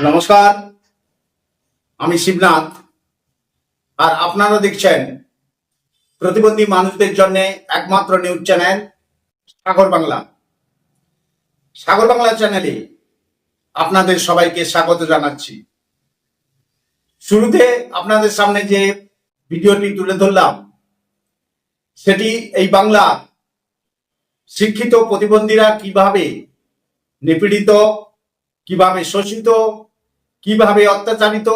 নমস্কার, আমি শিবনাথ। আর আপনারা দেখছেন প্রতিবন্ধী মানুষদের জন্য একমাত্র নিউজ চ্যানেল সাগর বাংলা। সাগর বাংলা চ্যানেলে আপনাদের সবাইকে স্বাগত জানাচ্ছি। শুরুতে আপনাদের সামনে যে ভিডিওটি তুলে ধরলাম, সেটি এই বাংলা শিক্ষিত প্রতিবন্ধীরা কীভাবে নিপীড়িত, কীভাবে শোষিত কীভাবে অত্যাচারিত,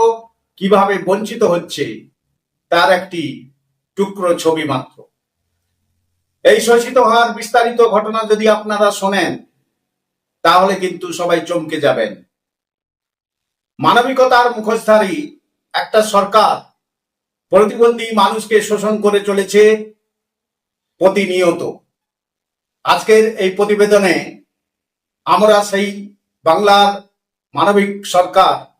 কীভাবে বঞ্চিত হচ্ছে, তার একটি টুকরো ছবি মাত্র। এই শোষিত হওয়ার বিস্তারিত ঘটনা যদি আপনারা শোনেন, তাহলে কিন্তু সবাই চমকে যাবেন। মানবিকতার মুখোশধারী একটা সরকার প্রতিবন্ধী মানুষকে শোষণ করে চলেছে প্রতিনিয়ত। আজকের এই প্রতিবেদনে আমরা সেই বাংলার মানবিক সরকার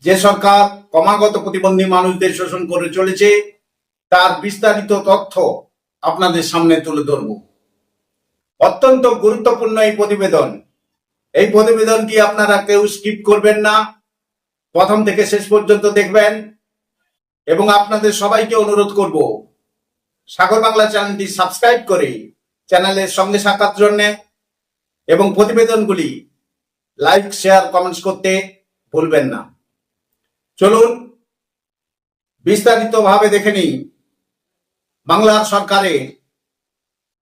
যে সরকার ক্রমাগত প্রতিবন্ধী মানুষদের শোষণ করে চলেছে, তার বিস্তারিত তথ্য আপনাদের সামনে তুলে ধরব। অত্যন্ত গুরুত্বপূর্ণ এই প্রতিবেদন। এই প্রতিবেদনটি আপনারা কেউ স্কিপ করবেন না। প্রথম থেকে শেষ পর্যন্ত দেখবেন। এবং আপনাদের সবাইকে অনুরোধ করব, সাগর বাংলা চ্যানেলটি সাবস্ক্রাইব করে চ্যানেলের সঙ্গে থাকার জন্যে এবং প্রতিবেদনগুলি লাইক, শেয়ার, কমেন্টস করতে ভুলবেন না। চলুন বিস্তারিতভাবে দেখে নিই বাংলার সরকারের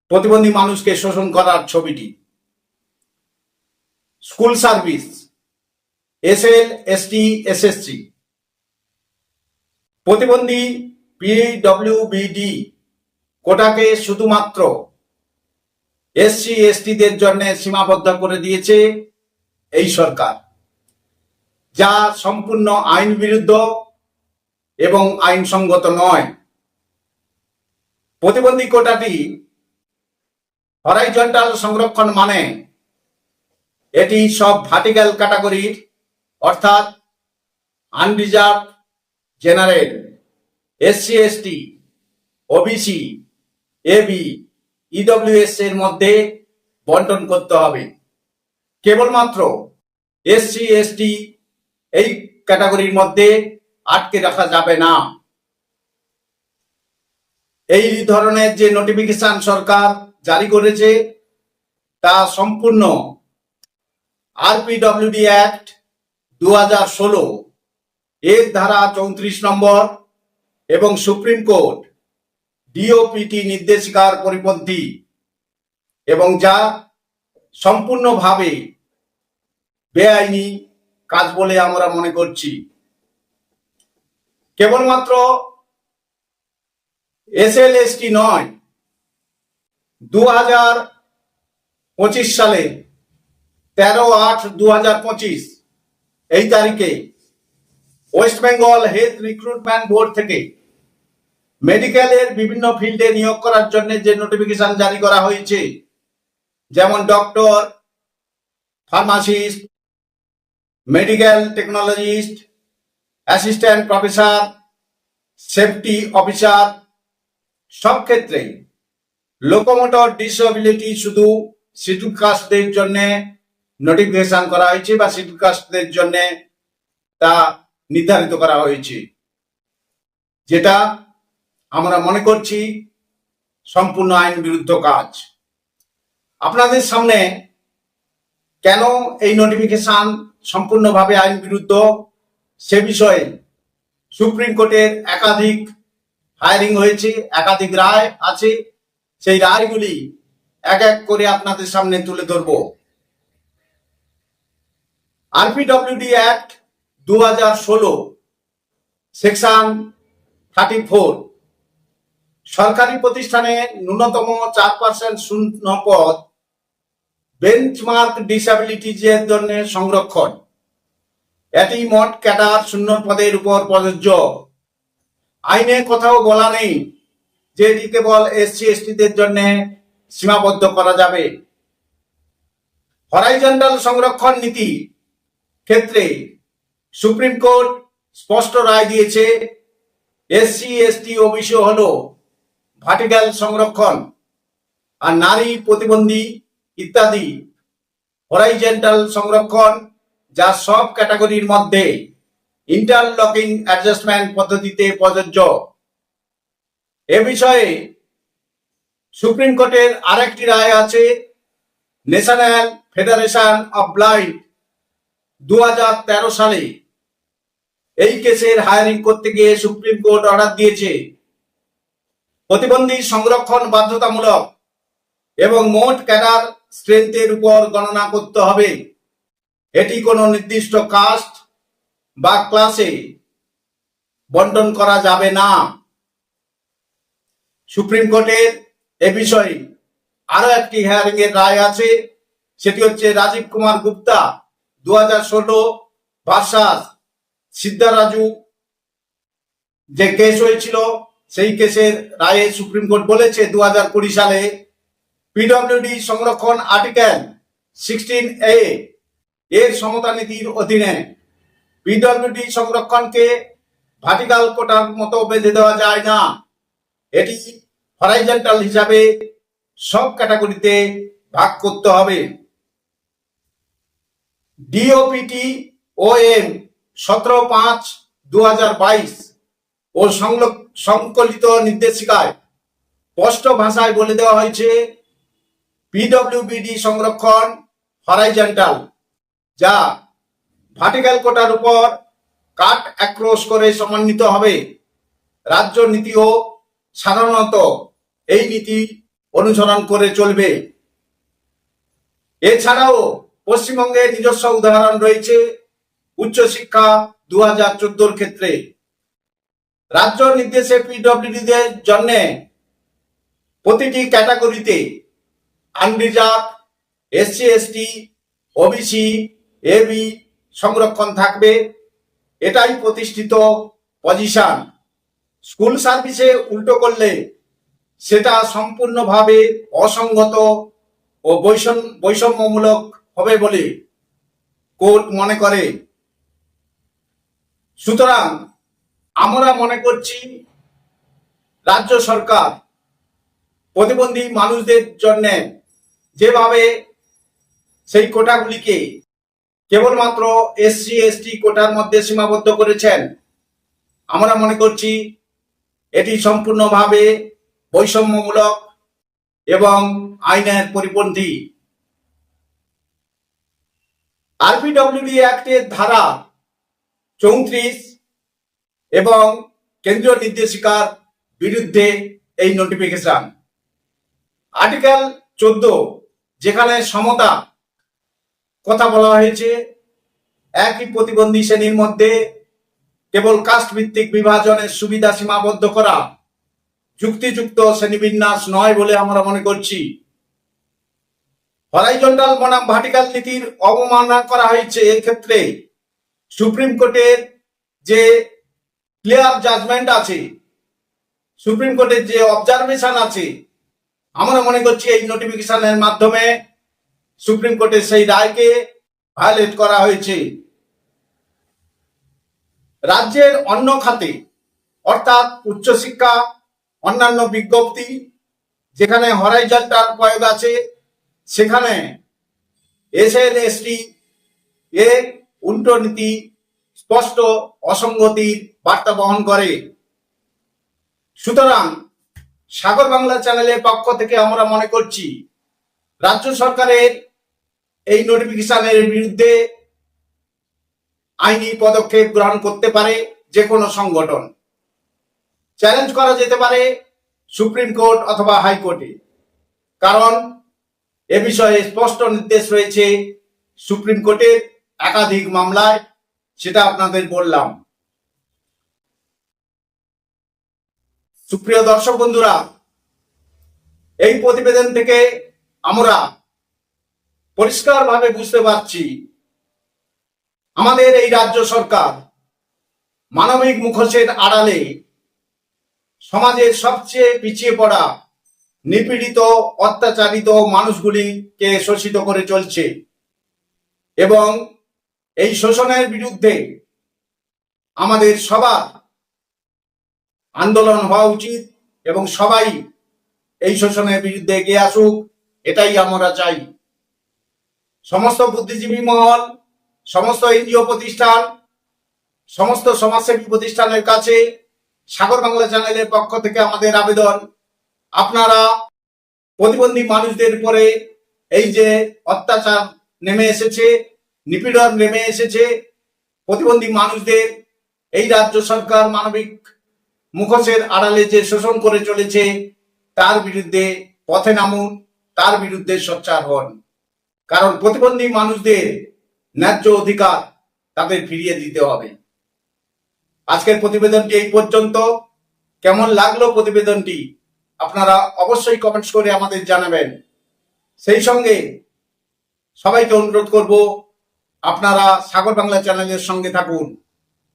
প্রতিবন্ধী মানুষকে শোষণ করার ছবিটি। School service S L S T S S C প্রতিবন্ধী পিডব্লিউবিডি কোটাকে শুধুমাত্র এসসি, এসটিদের জন্য সীমাবদ্ধ করে দিয়েছে এই সরকার। যা সম্পূর্ণ আইন বিরুদ্ধ এবং আইনসঙ্গত নয়। প্রতিবন্ধী কোটাটি হরাইজন্টাল সংরক্ষণ মানে এটি সব ভার্টিক্যাল ক্যাটাগরির অর্থাৎ unreserved general SC ST OBC AB EWS এর মধ্যে বন্টন করতে হবে। কেবলমাত্র এসসি এসটি এই ক্যাটাগরির মধ্যে আটকে রাখা যাবে না। এই ধরনের যে নোটিফিকেশন সরকার জারি করেছে, তা সম্পূর্ণ আরপিডব্লিউডি অ্যাক্ট দু হাজার ষোলো এর ধারা চৌত্রিশ নম্বর এবং সুপ্রিম কোর্ট ডিওপিটি নির্দেশিকার পরিপন্থী এবং যা সম্পূর্ণভাবে বেআইনি কাজ বলে আমরা মনে করছি। কেবলমাত্র এস এসএলএসটি নয় দু হাজার পঁচিশ সালে তেরো আট দু হাজার পঁচিশ, এই তারিখে West Bengal health recruitment board থেকে মেডিকেলের বিভিন্ন ফিল্ডে নিয়োগ করার জন্য যে নোটিফিকেশন জারি করা হয়েছে, যেমন doctor, pharmacist medical technologist assistant professor safety officer সব ক্ষেত্রেই লোকোমোটর ডিসএবিলিটি শুধু শিডিউল কাস্টদের জন্য নোটিফিকেশন করা হয়েছে বা শিডিউল কাস্টদের জন্য তা নির্ধারিত করা হয়েছে। যেটা আমরা মনে করছি সম্পূর্ণ আইন বিরুদ্ধ কাজ। আপনাদের সামনে কেন এই নোটিফিকেশন সম্পূর্ণভাবে আইন বিরুদ্ধ। সে বিষয়ে সুপ্রিম কোর্টের একাধিক হায়ারিং হয়েছে, একাধিক রায় আছে। সেই রায়গুলি এক এক করে আপনাদের সামনে তুলে ধরব। আরপিডব্লিউডি অ্যাক্ট দু হাজার ষোলো সেকশন থার্টি ফোর সরকারি প্রতিষ্ঠানে ন্যূনতম চার পার্সেন্ট শূন্য পদ বেঞ্চমার্ক ডিসএবিলিটিজের জন্য সংরক্ষণ, এটি মোট ক্যাডার শূন্য পদের উপর প্রযোজ্য। আইনে কোথাও বলা নেই যে এটি কেবল এসসি, এসটিদের জন্য সীমাবদ্ধ করা যাবে। হরাইজন্টাল সংরক্ষণ নীতি ক্ষেত্রে সুপ্রিম কোর্ট স্পষ্ট রায় দিয়েছে, এসসি, এসটি ওবিসি হল ভার্টিক্যাল সংরক্ষণ, আর নারী প্রতিবন্ধী ইত্যাদি। হরাইজেন্টাল সংরক্ষণ, যা সব ক্যাটাগরির মধ্যে ইন্টারলকিং অ্যাডজাস্টমেন্ট পদ্ধতিতে প্রযোজ্য। এ বিষয়ে সুপ্রিম কোর্টের আরেকটি রায় আছে ন্যাশনাল ফেডারেশন অফ ব্লাইন্ড দু হাজার তেরো সালে। এই কেসের হায়ারিং করতে গিয়ে সুপ্রিম কোর্ট অর্ডার দিয়েছে। প্রতিবন্ধী সংরক্ষণ বাধ্যতামূলক এবং মোট ক্যাডার স্ট্রেংথের উপর গণনা করতে হবে। এটি কোনো নির্দিষ্ট কাস্ট বা ক্লাসে বন্টন করা যাবে না। সুপ্রিম কোর্টের এ বিষয়ে আরও একটি হিয়ারিং এর রায় আছে। সেটি হচ্ছে রাজীব কুমার গুপ্তা দু হাজার ষোলো ভার্সাস সিদ্ধারাজু যে কেস হয়েছিল, সেই কেসের রায়ে সুপ্রিম কোর্ট বলেছে দু হাজার কুড়ি সালে পিডব্লিউডি সংরক্ষণ আর্টিকেল সিক্সটিন এ এর সমতা নীতির অধীনে পিডব্লিউডি সংরক্ষণকে ভার্টিকাল কোটার মতো বেঁধে দেওয়া যায় না। এটি হরাইজন্টাল হিসাবে সব ক্যাটাগরিতে ভাগ করতে হবে। ডিওপিটি ও এম সতেরো পাঁচ দু বাইশ ও সংকলিত নির্দেশিকায় স্পষ্ট ভাষায় বলে দেওয়া হয়েছে পিডব্লিউবিডি সংরক্ষণ হরাইজেন্টাল যা ভার্টিক্যাল কোটার উপর কাট অ্যাক্রোশ করে সমন্বিত হবে। রাজ্য নীতিও সাধারণত এই নীতি অনুসরণ করে চলবে। এছাড়াও পশ্চিমবঙ্গে নিজস্ব উদাহরণ রয়েছে উচ্চশিক্ষা দু হাজার চোদ্দোর ক্ষেত্রে। রাজ্য নির্দেশে পিডব্লিউডিদের জন্য প্রতিটি ক্যাটাগরিতে unreserved SC, ST, OBC, AB সংরক্ষণ থাকবে। এটাই প্রতিষ্ঠিত পজিশন। স্কুল সার্ভিসে উল্টো করলে সেটা সম্পূর্ণভাবে অসঙ্গত ও বৈষম বৈষম্যমূলক হবে বলে কোর্ট মনে করে। সুতরাং আমরা মনে করছি রাজ্য সরকার প্রতিবন্ধী মানুষদের জন্য যেভাবে সেই কোটাগুলিকে কেবলমাত্র এসসি এসটি কোটার মধ্যে সীমাবদ্ধ করেছেন, আমরা মনে করছি এটি সম্পূর্ণভাবে বৈষম্যমূলক এবং আইনের পরিপন্থী। আরপিডব্লিউডি অ্যাক্টের ধারা চৌত্রিশ এবং কেন্দ্রীয় নির্দেশিকার বিরুদ্ধে এই নোটিফিকেশন আর্টিকেল চোদ্দ যেখানে সমতা কথা বলা হয়েছে, একই প্রতিবন্ধী শ্রেণির মধ্যে কেবল কাস্ট ভিত্তিক বিভাজনের সুবিধা সীমাবদ্ধ করা যুক্তিযুক্ত শ্রেণীবিন্যাস নয় বলে আমরা মনে করছি। হরাইজন্টাল বনাম ভার্টিকাল নীতির অবমাননা করা হয়েছে এক্ষেত্রে সুপ্রিম কোর্টের যে ক্লিয়ার জাজমেন্ট আছে, সুপ্রিম কোর্টের যে অবজারভেশন আছে আমরা মনে করছি এই নোটিফিকেশনের মাধ্যমে সুপ্রিম কোর্টের সেই রায়কে ভায়োলেট করা হয়েছে। রাজ্যের অন্য খাতে, অর্থাৎ উচ্চশিক্ষা, অন্যান্য বিজ্ঞপ্তি, যেখানে হরাইজন্টাল প্রয়োগ আছে, সেখানে এসএল এসটি এ উল্টো নীতি, স্পষ্ট অসঙ্গতির বার্তা বহন করে। সুতরাং সাগর বাংলা চ্যানেলের পক্ষ থেকে আমরা মনে করছি, রাজ্য সরকারের এই নোটিফিকেশনের বিরুদ্ধে আইনি পদক্ষেপ গ্রহণ করতে পারে যে কোনো সংগঠন। চ্যালেঞ্জ করা যেতে পারে সুপ্রিম কোর্ট অথবা হাইকোর্টে কারণ, এ বিষয়ে স্পষ্ট নির্দেশ রয়েছে সুপ্রিম কোর্টের একাধিক মামলায়, সেটা আপনাদের বললাম। সুপ্রিয় দর্শক বন্ধুরা, এই প্রতিবেদন থেকে আমরা পরিষ্কারভাবে বুঝতে পারছি, আমাদের এই রাজ্য সরকার মানবিক মুখোশের আড়ালে সমাজের সবচেয়ে পিছিয়ে পড়া, নিপীড়িত, অত্যাচারিত মানুষগুলিকে শোষিত করে চলছে এবং এই শোষণের বিরুদ্ধে আমাদের সবার আন্দোলন হওয়া উচিত এবং সবাই এই শোষণের বিরুদ্ধে এগিয়ে আসুক, এটাই আমরা চাই। সমস্ত বুদ্ধিজীবী মহল, সমস্ত এনজিও প্রতিষ্ঠান, সমস্ত সমাজসেবী প্রতিষ্ঠানের কাছে সাগর বাংলা চ্যানেলের পক্ষ থেকে আমাদের আবেদন। আপনারা প্রতিবন্ধী মানুষদের উপরে এই যে অত্যাচার নেমে এসেছে, নিপীড়ন নেমে এসেছে, প্রতিবন্ধী মানুষদের এই রাজ্য সরকার মানবিক মুখোশের আড়ালে যে শোষণ করে চলেছে, তার বিরুদ্ধে পথে নামুন, তার বিরুদ্ধে সোচ্চার হন। কারণ প্রতিবন্ধী মানুষদের ন্যায্য অধিকার তাদের ফিরিয়ে দিতে হবে। আজকের প্রতিবেদনটি এই পর্যন্ত। কেমন লাগল প্রতিবেদনটি, আপনারা অবশ্যই কমেন্টস করে আমাদের জানাবেন। সেই সঙ্গে সবাইকে অনুরোধ করব, আপনারা সাগর বাংলা চ্যানেলের সঙ্গে থাকুন।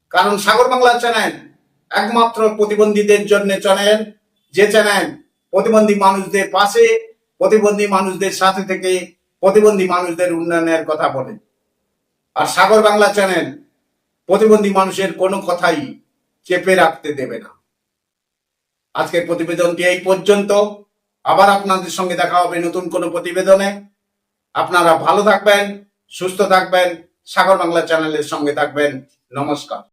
কারণ সাগর বাংলা চ্যানেল একমাত্র প্রতিবন্ধীদের জন্য চ্যানেল যে চ্যানেল প্রতিবন্ধী মানুষদের পাশে, প্রতিবন্ধী মানুষদের সাথে থেকে প্রতিবন্ধী মানুষদের উন্নয়নের কথা বলে আর সাগর বাংলা চ্যানেল প্রতিবন্ধী মানুষের কোনো কথাই চেপে রাখতে দেবে না। আজকের প্রতিবেদনটি এই পর্যন্ত। আবার আপনাদের সঙ্গে দেখা হবে নতুন কোনো প্রতিবেদনে। আপনারা ভালো থাকবেন, সুস্থ থাকবেন, সাগর বাংলা চ্যানেলের সঙ্গে থাকবেন। নমস্কার।